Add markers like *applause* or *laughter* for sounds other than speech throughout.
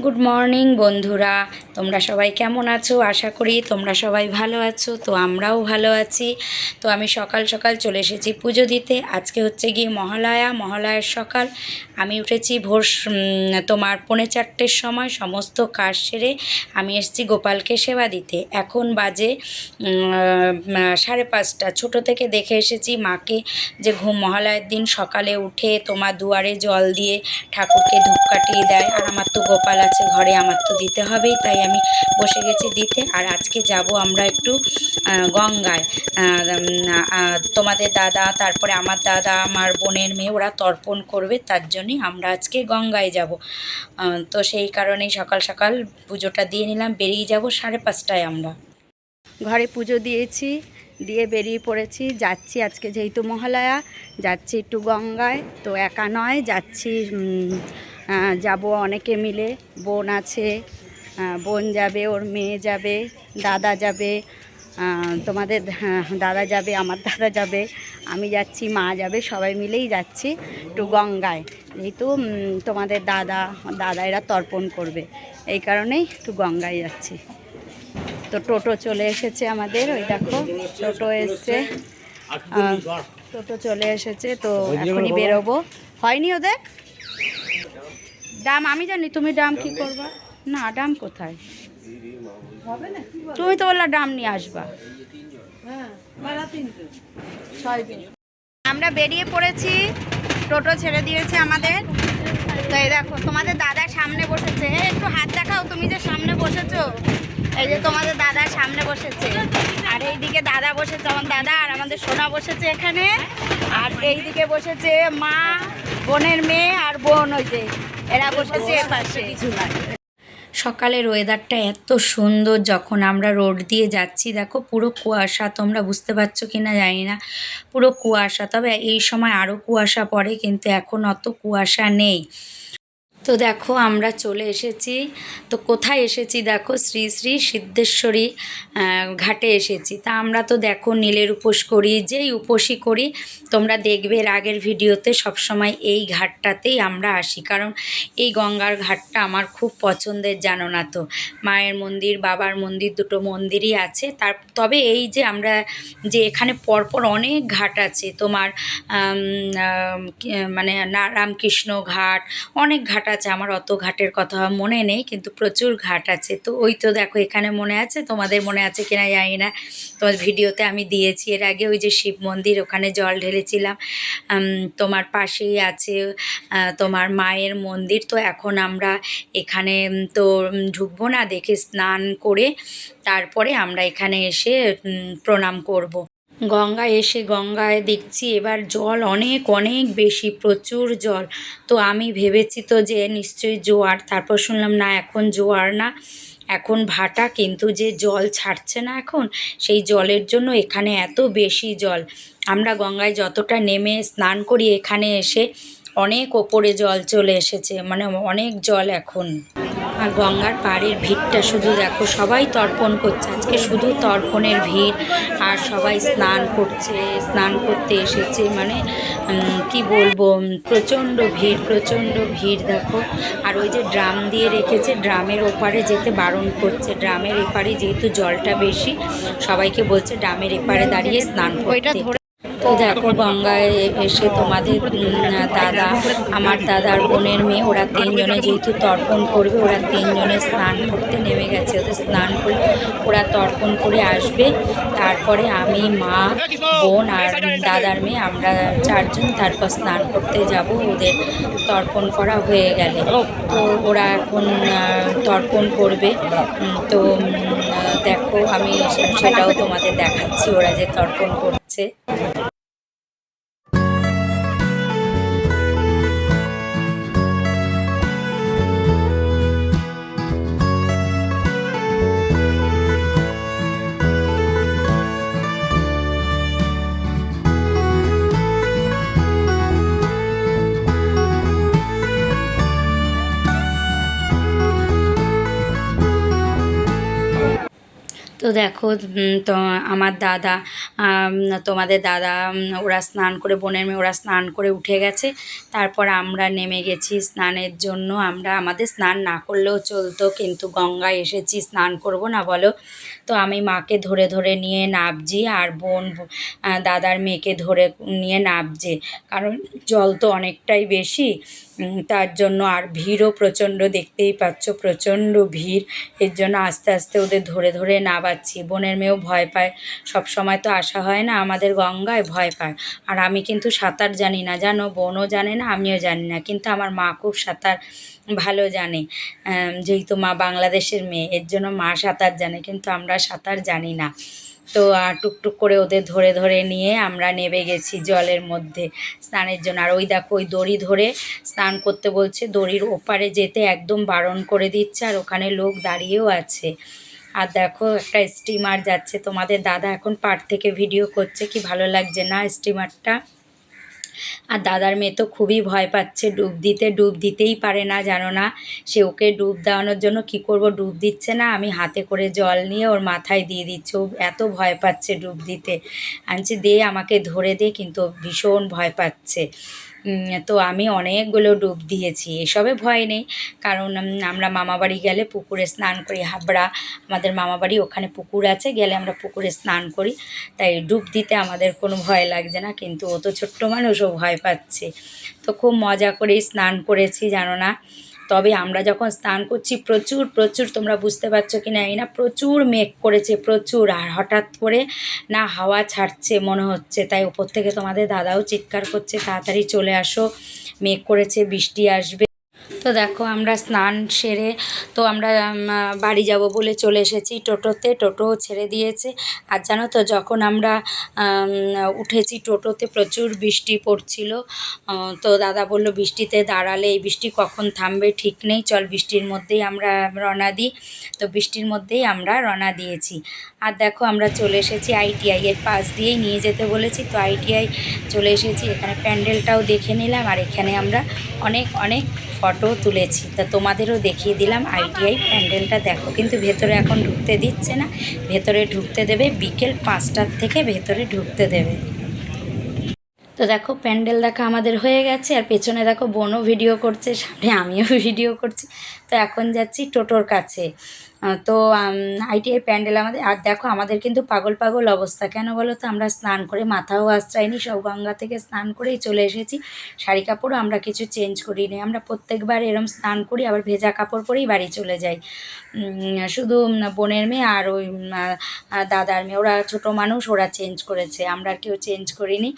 Good morning বন্ধুরা। তোমরা সবাই কেমন আছো? আশা করি তোমরা সবাই ভালো আছো, তো আমরাও ভালো আছি। তো আমি সকাল সকাল চলে এসেছি পুজো দিতে। আজকে হচ্ছে গিয়ে মহালয়া, মহালয়ার সকাল। আমি উঠেছি ভোর তোমার পৌনে চারটের সময়, সমস্ত কাজ সেরে আমি এসেছি গোপালকে সেবা দিতে। এখন বাজে সাড়ে পাঁচটা। ছোট থেকে দেখে এসেছি মাকে যে ঘুম মহালয়ার দিন সকালে উঠে তোমার দুয়ারে জল দিয়ে ঠাকুরকে ধূপকাঠি দেয়। আর আমার তো গোপাল আছে, ঘরে আমার তো দিতে হবেই, তাই আমি বসে গেছি দিতে। আর আজকে যাব আমরা একটু গঙ্গায়। তোমাদের দাদা, তারপরে আমার দাদা, আমার বোনের মেয়ে, ওরা তর্পণ করবে, তার জন্যই আমরা আজকে গঙ্গায় যাব। তো সেই কারণেই সকাল সকাল পুজোটা দিয়ে নিলাম, বেরিয়ে যাব সাড়ে পাঁচটায় আমরা। ঘরে পুজো দিয়েছি দিয়ে বেরিয়ে পড়েছি। যাচ্ছি আজকে যেহেতু মহালয়া, যাচ্ছি একটু গঙ্গায়, তো একা নয়, যাচ্ছি যাব অনেকে মিলে। বোন আছে বোন যাবে, ওর মেয়ে যাবে, দাদা যাবে তোমাদের দাদা যাবে, আমার *laughs* দাদা যাবে, আমি যাচ্ছি, মা যাবে, সবাই মিলেই যাচ্ছি একটু গঙ্গায়। যেহেতু তোমাদের দাদা দাদা এরা তর্পণ করবে, এই কারণেই একটু গঙ্গায় যাচ্ছি। তো টোটো চলে এসেছে আমাদের, ওই দেখো, টোটো এসছে। টোটো চলে এসেছে, তো এখনই বেরোবো। হয়নি ওদের? ডাম আমি জানি, তুমি ডাম কি করবা? না ডাম কোথায়? তুমি তো বললা ডাম নিয়ে আসবা। আমরা বেরিয়ে পড়েছি, টোটো ছেড়ে দিয়েছে আমাদের। তো এই দেখো, তোমাদের দাদা সামনে বসেছে। একটু হাত দেখাও তুমি যে সামনে বসেছো। এই যে তোমাদের দাদা সামনে বসেছে। আর এইদিকে দাদা বসেছে, আমার দাদা আর আমাদের সোনা বসেছে এখানে। আর এইদিকে বসেছে মা, বোনের মেয়ে আর বোন ওই যে, এরা বসেছে পাশে সকালের ওয়েদারটা এত সুন্দর যখন আমরা রোড দিয়ে যাচ্ছি, দেখো পুরো কুয়াশা, তোমরা বুঝতে পারছ কি না জানি না। পুরো কুয়াশা, তবে এই সময় আরও কুয়াশা পড়ে, কিন্তু এখন অত কুয়াশা নেই। তো দেখো, আমরা চলে এসেছি। তো কোথায় এসেছি দেখো? শ্রী শ্রী সিদ্ধেশ্বরী ঘাটে এসেছি। তা আমরা তো দেখো, নীলের উপোস করি, যেই উপোসই করি, তোমরা দেখবে এর আগের ভিডিওতে সবসময় এই ঘাটটাতেই আমরা আসি। কারণ এই গঙ্গার ঘাটটা আমার খুব পছন্দের, জানো না তো? মায়ের মন্দির, বাবার মন্দির দুটো মন্দিরই আছে। তার, তবে এই যে আমরা যে এখানে পরপর অনেক ঘাট আছে, তোমার মানে রামকৃষ্ণ ঘাট, অনেক ঘাট আছে, আমার অত ঘাটের কথা মনে নেই, কিন্তু প্রচুর ঘাট আছে। তো ওই তো দেখো, এখানে মনে আছে? তোমাদের মনে আছে কিনা জানি না। তোমার ভিডিওতে আমি দিয়েছি, এর আগে ওই যে শিব মন্দির, ওখানে জল ঢেলেছিলাম। তোমার পাশেই আছে তোমার মায়ের মন্দির। তো এখন আমরা এখানে তো ঢুকবো না, দেখে স্নান করে তারপরে আমরা এখানে এসে প্রণাম করব। গঙ্গায় এসে গঙ্গায় দেখছি এবার জল অনেক অনেক বেশি, প্রচুর জল। তো আমি ভেবেছি তো যে নিশ্চয়ই জোয়ার। তারপর শুনলাম, না, এখন জোয়ার না। এখন ভাটা, কিন্তু যে জল ছাড়ছে না এখন, সেই জলের জন্য এখানে এত বেশি জল। আমরা গঙ্গায় যতটা নেমে স্নান করি এখানে এসে অনেক ওপরে জল চলে এসেছে মানে অনেক জল এখন। আর গঙ্গার পাড়ের ভিড়টা শুধু দেখো সবাই তর্পণ করছে। আজকে শুধু তর্পণের ভিড় আর সবাই স্নান করছে স্নান করতে এসেছে মানে কি বলব প্রচণ্ড ভিড় প্রচণ্ড ভিড় দেখো। আর ওই যে ড্রাম দিয়ে রেখেছে ড্রামের ওপারে যেতে বারণ করছে। ড্রামের এপারে যেহেতু জলটা বেশি সবাইকে বলছে ড্রামের এপারে দাঁড়িয়ে স্নান করতে। তো দেখো, গঙ্গায় এসে তোমাদের দাদা, আমার দাদার বোনের মেয়ে, ওরা তিনজনে যেহেতু তর্পণ করবে, ওরা তিনজনে স্নান করতে নেমে গেছে। ওদের স্নান করে ওরা তর্পণ করে আসবে। তারপরে আমি, মা, বোন আর দাদার মেয়ে, আমরা চারজন তারপর স্নান করতে যাব। ওদের তর্পণ করা হয়ে গেলে। তো ওরা এখন তর্পণ করবে। তো দেখো, আমি সেটাও তোমাদের দেখাচ্ছি, ওরা যে তর্পণ করছে দেখো তো আমার দাদা তোমাদের দাদা ওরা স্নান করে, বোনের মেয়ে, ওরা স্নান করে উঠে গেছে। তারপর আমরা নেমে গেছি স্নানের জন্য। আমরা আমাদের স্নান না করলেও চলতো, কিন্তু গঙ্গায় এসেছি, স্নান করব না বলো। তো আমি মাকে ধরে ধরে নিয়ে নাবজি, আর বোন দাদার মেয়েকে ধরে নিয়ে নাবজে। কারণ জল তো অনেকটাই বেশি। তার জন্য আর ভিড়ও প্রচণ্ড, দেখতেই পাচ্ছ প্রচণ্ড ভিড়। এর জন্য আস্তে আস্তে ওদের ধরে ধরে নাবাচ্ছি বোনের মেয়েও ভয় পায়। সব সময় তো আসা হয় না, আমাদের গঙ্গায় ভয় পায়। আর আমি কিন্তু সাঁতার জানি না, জানো? বোনও জানে না, আমিও জানি না। কিন্তু আমার মা খুব সাঁতার ভালো জানে। যেহেতু মা বাংলাদেশের মেয়ে, এর জন্য মা সাঁতার জানে, কিন্তু আমরা সাঁতার জানি না। তো টুকটুক করে ওদের ধরে ধরে নিয়ে আমরা নেবে গেছি জলের মধ্যে স্নানের জন্য। আর ওই দেখো, ওই দড়ি ধরে স্নান করতে বলছে, দড়ির ওপারে যেতে একদম বারণ করে দিচ্ছে আর ওখানে লোক দাঁড়িয়েও আছে। আর দেখো, একটা স্টিমার যাচ্ছে। তোমাদের দাদা এখন পাড় থেকে ভিডিও করছে, কি ভালো লাগছে না স্টিমারটা? আর দাদার মেয়ে তো খুবই ভয় পাচ্ছে, ডুব দিতে, ডুব দিতেই পারে না, জানো না। সে ওকে ডুব দেওয়ানোর জন্য কি করব, ডুব দিচ্ছে না। আমি হাতে করে জল নিয়ে ওর মাথায় দিয়ে দিচ্ছি। ও এত ভয় পাচ্ছে ডুব দিতে। আনছি, দে, আমাকে ধরে দে, কিন্তু ভীষণ ভয় পাচ্ছে। তো আমি অনেকগুলো ডুব দিয়েছি, এসবে ভয় নেই। কারণ আমরা মামাবাড়ি গেলে পুকুরে স্নান করি, হাবড়া, আমাদের মামাবাড়ি ওখানে পুকুর আছে, গেলে আমরা পুকুরে স্নান করি। তাই ডুব দিতে আমাদের কোনো ভয় লাগছে না, কিন্তু ও তো ছোট্ট মানুষও ভয় পাচ্ছে। তো খুব মজা করেই স্নান করেছি, জানো না? তবে আমরা যখন স্নান করছি, প্রচুর প্রচুর তোমরা বুঝতে পারছ কি না এই না প্রচুর মেঘ করেছে, প্রচুর। আর হঠাৎ করে না হাওয়া ছাড়ছে মনে হচ্ছে। তাই উপর থেকে তোমাদের দাদাও চিৎকার করছে, তাড়াতাড়ি চলে আসো। মেঘ করেছে, বৃষ্টি আসবে। তো দেখো আমরা স্নান সেরে তো আমরা বাড়ি যাব বলে চলে এসেছি টোটোতে। টোটো ছেড়ে দিয়েছে। আর জানো তো যখন আমরা উঠেছি টোটোতে প্রচুর বৃষ্টি পড়ছিল। তো দাদা বলল, বৃষ্টিতে দাঁড়ালে এই বৃষ্টি কখন থামবে? ঠিক নেই। চল বৃষ্টির মধ্যেই আমরা রওনা দিই। তো বৃষ্টির মধ্যেই আমরা রওনা দিয়েছি। আর দেখো আমরা চলে এসেছি আইটিআই এর পাশ দিয়েই নিয়ে যেতে বলেছি। তো আইটিআই চলে এসেছি। এখানে প্যান্ডেলটাও দেখে নিলাম। আর এখানে আমরা অনেক অনেক ফটো তুলেছি। তা তোমাদেরও দেখিয়ে দিলাম আইটিআই প্যান্ডেলটা দেখো। কিন্তু ভেতরে এখন ঢুকতে দিচ্ছে না। ভেতরে ঢুকতে দেবে, বিকেল পাঁচটার থেকে ভেতরে ঢুকতে দেবে। তো দেখো প্যান্ডেল দেখা আমাদের হয়ে গেছে, আর পেছনে দেখো বোনও ভিডিও করছে, সামনে আমিও ভিডিও করছি। তো এখন যাচ্ছি টোটোর কাছে। তো আইটিআই প্যান্ডেল আমাদের, আর দেখো আমাদের কিন্তু পাগল পাগল অবস্থা। কেন বলো তো, আমরা স্নান করে মাথাও আশ্রাইনি সব গঙ্গা থেকে স্নান করেই চলে এসেছি। শাড়ি কাপড়ও আমরা কিছু চেঞ্জ করিনি। আমরা প্রত্যেকবার এরম স্নান করি, আবার ভেজা কাপড় পরেই বাড়ি চলে যাই। শুধু বোনের মেয়ে আর ওই দাদার মেয়ে। ওরা ছোটো মানুষ, ওরা চেঞ্জ করেছে। আমরা কেউ চেঞ্জ করিনি।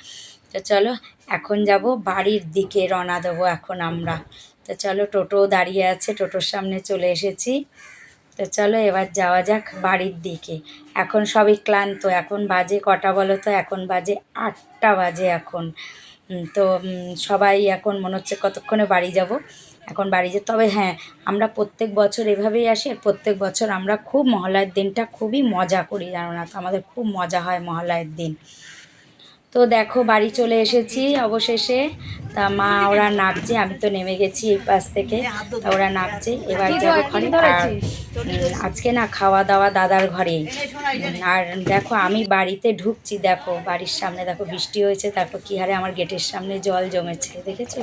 তো চলো, এখন যাব বাড়ির দিকে, রওনা দেবো এখন আমরা। তো চলো টোটো দাঁড়িয়ে আছে, টোটোর সামনে চলে এসেছি। তো চলো, এবার যাওয়া যাক বাড়ির দিকে। এখন সবই ক্লান্ত, এখন বাজে কটা বলো তো? এখন বাজে আটটা বাজে এখন। তো সবাই এখন মনে হচ্ছে কতক্ষণে বাড়ি যাব? এখন বাড়ি যে, তবে হ্যাঁ আমরা প্রত্যেক বছর এভাবেই আসি আর প্রত্যেক বছর আমরা খুব মহালয়ার দিনটা খুবই মজা করি। জানো না তো, আমাদের খুব মজা হয় মহালয়ের দিন। তো দেখো বাড়ি চলে এসেছি অবশেষে। তা মা ওরা নামছে আমি তো নেমে গেছি এই পাশ থেকে। তা ওরা নামছে এবার যাব ঘরে। আর আজকে না খাওয়া দাওয়া দাদার ঘরেই। আর দেখো আমি বাড়িতে ঢুকছি দেখো বাড়ির সামনে দেখো বৃষ্টি হয়েছে তারপর কী হারে আমার গেটের সামনে জল জমেছে দেখেছ?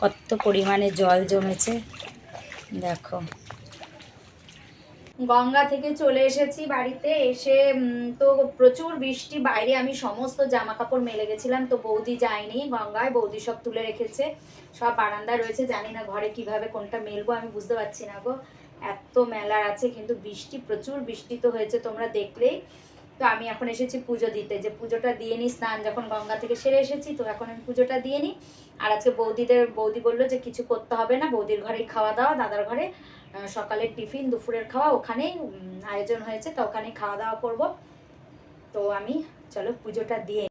কত পরিমাণে জল জমেছে। দেখো। গঙ্গা থেকে চলে এসেছি বাড়িতে। এসে তো প্রচুর বৃষ্টি, বাইরে আমি সমস্ত জামা কাপড় মেলে গেছিলাম, তো বৌদি যায়নি গঙ্গায়, বৌদি সব তুলে রেখেছে, সব বারান্দায় রয়েছে, জানি না ঘরে কীভাবে কোনটা মেলবো, আমি বুঝতে পারছি না গো। এত মেলার আছে, কিন্তু বৃষ্টি, প্রচুর বৃষ্টি তো হয়েছে, তোমরা দেখলেই। তো আমি এখন এসেছি পুজো দিতে, যে পুজোটা দিয়ে নিই স্নান যখন গঙ্গা থেকে সেরে এসেছি, তো এখন আমি পুজোটা দিয়ে নিই আর আজকে বৌদিদের, বৌদি বলল যে কিছু করতে হবে না, বৌদির ঘরেই খাওয়া দাওয়া, দাদার ঘরে। সকালের টিফিন, দুপুরের খাওয়া ওখানেই আয়োজন হয়েছে, তো ওখানেই খাওয়া দাওয়া করব। তো আমি, চলো পুজোটা দিয়ে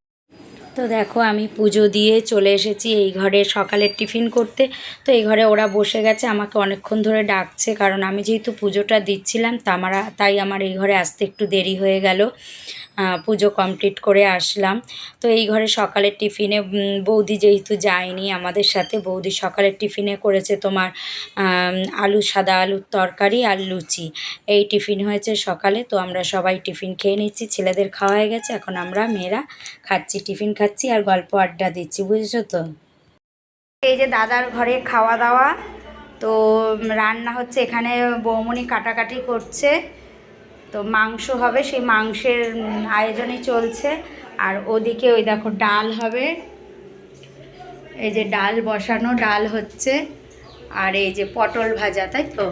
তো দেখো, আমি পুজো দিয়ে চলে এসেছি এই ঘরে সকালের টিফিন করতে। তো এই ঘরে ওরা বসে গেছে, আমাকে অনেকক্ষণ ধরে ডাকছে, কারণ আমি যেহেতু পুজোটা দিচ্ছিলাম তা আমরা তাই আমার এই ঘরে আসতে একটু দেরি হয়ে গেল। পুজো কমপ্লিট করে আসলাম। তো এই ঘরে সকালের টিফিনে বৌদি যেহেতু যায়নি আমাদের সাথে, বৌদি সকালের টিফিনে করেছে তোমার আলু সাদা আলুর তরকারি আর লুচি। এই টিফিন হয়েছে সকালে, তো আমরা সবাই টিফিন খেয়ে নিচ্ছি, ছেলেদের খাওয়া হয়ে গেছে, এখন আমরা মেয়েরা খাচ্ছি, টিফিন খাচ্ছি আর গল্প আড্ডা দিচ্ছি, বুঝেছ তো? এই যে দাদার ঘরে খাওয়া দাওয়া, তো রান্না হচ্ছে, এখানে বৌমনি কাটাকাটি করছে। তো মাংস হবে, সেই মাংসের আয়োজনই চলছে। আর ওদিকে ওই দেখো ডাল হবে। এই যে ডাল বসানো, ডাল হচ্ছে। আর এই যে পটল ভাজা, তাই তো?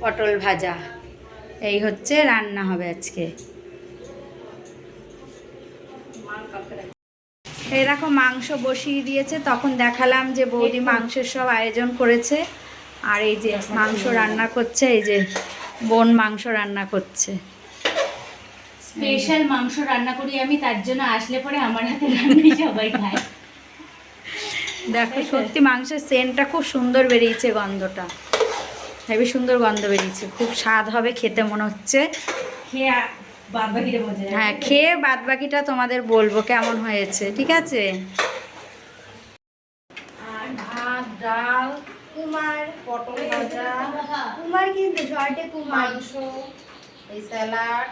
পটল ভাজা। এই হচ্ছে রান্না হবে আজকে। এরকম মাংস বসিয়ে দিয়েছে। তখন দেখালাম যে বৌদি মাংসের সব আয়োজন করেছে। আর এই যে মাংস রান্না করছে, এই যে বোন মাংস রান্না করছে। স্পেশাল মাংস রান্না করি আমি তার জন্য আসলে পরে আমার হাতে রান্নাই সবাই খায়। দেখো সত্যি মাংসের সেন্টটা খুব সুন্দর বেরিয়েছে গন্ধটা। হেবি সুন্দর গন্ধ বেরিয়েছে। খুব স্বাদ হবে খেতে মনে হচ্ছে। হ্যাঁ খেয়ে বাদ বাকিটা তোমাদের বলব কেমন হয়েছে ঠিক আছে? আর ভাত ডাল কুমার পটল ভাজা কুমার কিন্তু শর্টে কুমার? মাংস এই স্যালাড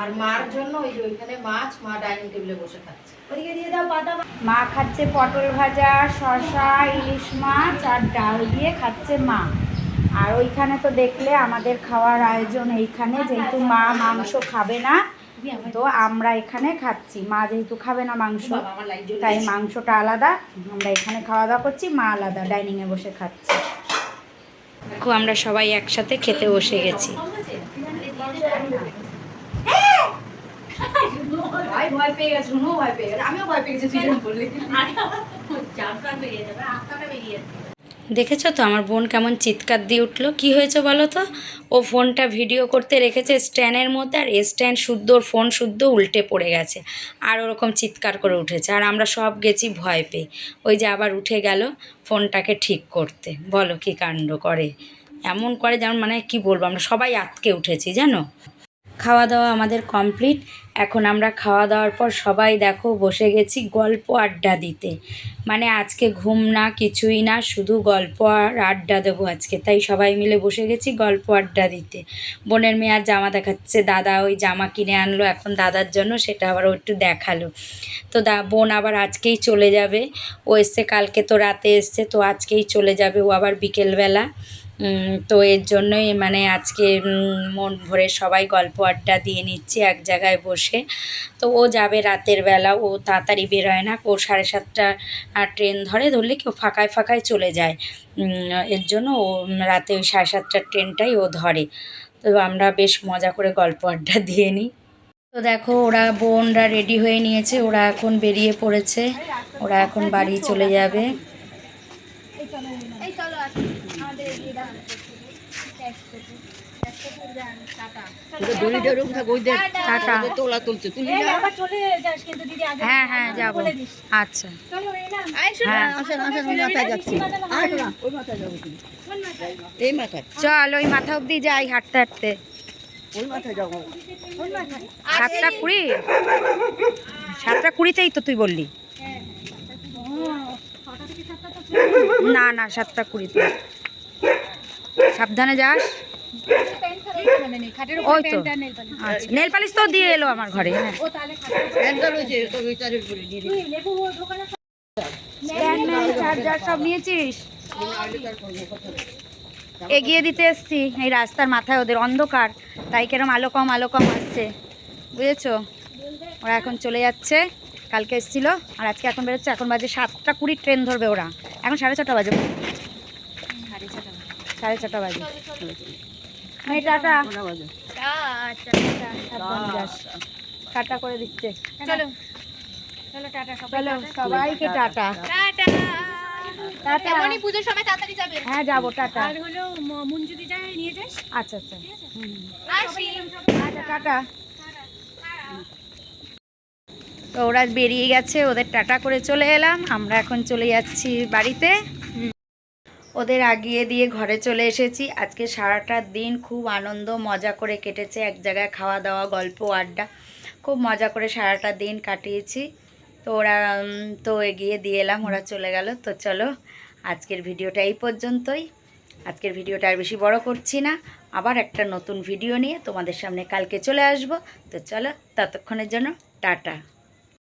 আর মার জন্য ওই যে ওইখানে মাছ মা ডাইনিং টেবিলে বসে খাচ্ছে। ওদিকে দিয়ে দাও পাতা মা খাচ্ছে পটল ভাজা শসা ইলিশ মাছ আর ডাল দিয়ে খাচ্ছে মা। আর ওইখানে তো দেখলে আমাদের খাওয়ার আয়োজন এইখানে যেহেতু মা মাংস খাবে না তো আমরা এখানে খাচ্ছি। মা যেহেতু খাবে না মাংস তাই মাংসটা আলাদা। আমরা এখানে খাওয়া দাওয়া করছি মা আলাদা ডাইনিংয়ে বসে খাচ্ছি। দেখো আমরা সবাই একসাথে খেতে বসে গেছি। ভাই ভয় পেয়ে গেছে শুনো ভয় পেয়ে গেছে আমিও ভয় দেখেছ তো? আমার বোন কেমন চিৎকার দিয়ে উঠল। কি হয়েছে বলো তো? ও ফোনটা ভিডিও করতে রেখেছে স্ট্যান্ডের মধ্যে আর স্ট্যান্ড শুদ্ধ, ওর ফোন শুদ্ধ উল্টে পড়ে গেছে। আর ওরকম চিৎকার করে উঠেছে। আর আমরা সব গেছি ভয় পেয়ে। ওই যে আবার উঠে গেল ফোনটাকে ঠিক করতে। বলো কি কাণ্ড করে? এমন করে যেমন মানে কি বলব? আমরা সবাই আতকে উঠেছি, জানো? খাওয়া দাওয়া আমাদের কমপ্লিট। এখন আমরা খাওয়া দাওয়ার পর সবাই দেখো বসে গেছি গল্প আড্ডা দিতে। মানে আজকে ঘুম না, কিছুই না, শুধু গল্প আর আড্ডা দেবো আজকে। তাই সবাই মিলে বসে গেছি গল্প আড্ডা দিতে। বোনের মেয়ে আর জামা দেখাচ্ছে, দাদা ওই জামা কিনে আনলো, এখন দাদার জন্য সেটা আবার একটু দেখাল। তো দা, বোন আবার আজকেই চলে যাবে। ও এসছে, কালকে তো রাতে এসছে, তো আজকেই চলে যাবে ও আবার বিকেলবেলা। তো এর জন্যই মানে আজকে মন ভরে সবাই গল্প আড্ডা দিয়ে নিচ্ছি এক জায়গায় বসে। তো ও যাবে রাতের বেলা, ও তাড়াতাড়ি বেরোয় না। ও সাড়ে সাতটা ট্রেন ধরে ধরলে কেউ ফাঁকায় ফাঁকায় চলে যায়। এর জন্য ও রাতে ওই সাড়ে সাতটার ট্রেনটাই ও ধরে। তো আমরা বেশ মজা করে গল্প আড্ডা দিয়ে নিই। তো দেখো, ওরা বোনরা রেডি হয়ে নিয়েছে। ওরা এখন বেরিয়ে পড়েছে। ওরা এখন বাড়ি চলে যাবে দড়ি ডড়ি উঠা ওই দেখ টাটা তোলা তুলছে তুলি না হ্যাঁ হ্যাঁ যাব। আচ্ছা। হ্যাঁ। চল ওই মাথা অবধি যাই হাঁটতে হাঁটতে। সাতটা কুড়ি? সাতটা কুড়িতেই তো তুই বললি। না না সাতটা কুড়িতে। সাবধানে যাস। ওই তো। আচ্ছা নেল পালিশ তো দিয়ে এলো আমার ঘরে হ্যাঁ। সব নিয়েছিস? এগিয়ে দিতে এসছি এই রাস্তার মাথায় ওদের অন্ধকার তাই কেরম আলো কম আলো কম আসছে। বুঝেছ? ওরা এখন চলে যাচ্ছে কালকে এসেছিল আর আজকে এখন বেরোচ্ছে এখন বাজে সাতটা কুড়ি ট্রেন ধরবে ওরা। এখন সাড়ে ছটা বাজে। সাড়ে ছটা বাজে। এই টাটা। টাটা করে দিচ্ছে। চলো। চলো টাটা চলো সবাইকে টাটা টাটা। সময় তাড়াতাড়ি যাবে। হ্যাঁ যাব টাটা। আর হলো ম- মঞ্জু দিদা নিয়ে যাস। আচ্ছা আচ্ছা। আসি। আচ্ছা টাটা। তো ওরা বেরিয়ে গেছে ওদের টাটা করে চলে এলাম। আমরা এখন চলে যাচ্ছি বাড়িতে। ওদের আগিয়ে দিয়ে ঘরে চলে এসেছি। আজকে সারাটা দিন খুব আনন্দ, মজা করে কেটেছে এক জায়গায় খাওয়া দাওয়া, গল্প, আড্ডা। খুব মজা করে সারাটা দিন কাটিয়েছি। তো ওরা তো এগিয়ে দিয়ে এলাম, ওরা চলে গেল। তো চলো, আজকের ভিডিওটা এই পর্যন্তই। আজকের ভিডিওটা আর বেশি বড় করছি না। আবার একটা নতুন ভিডিও নিয়ে তোমাদের সামনে কালকে চলে আসব। তো চলো, ততক্ষণের জন্য টাটা।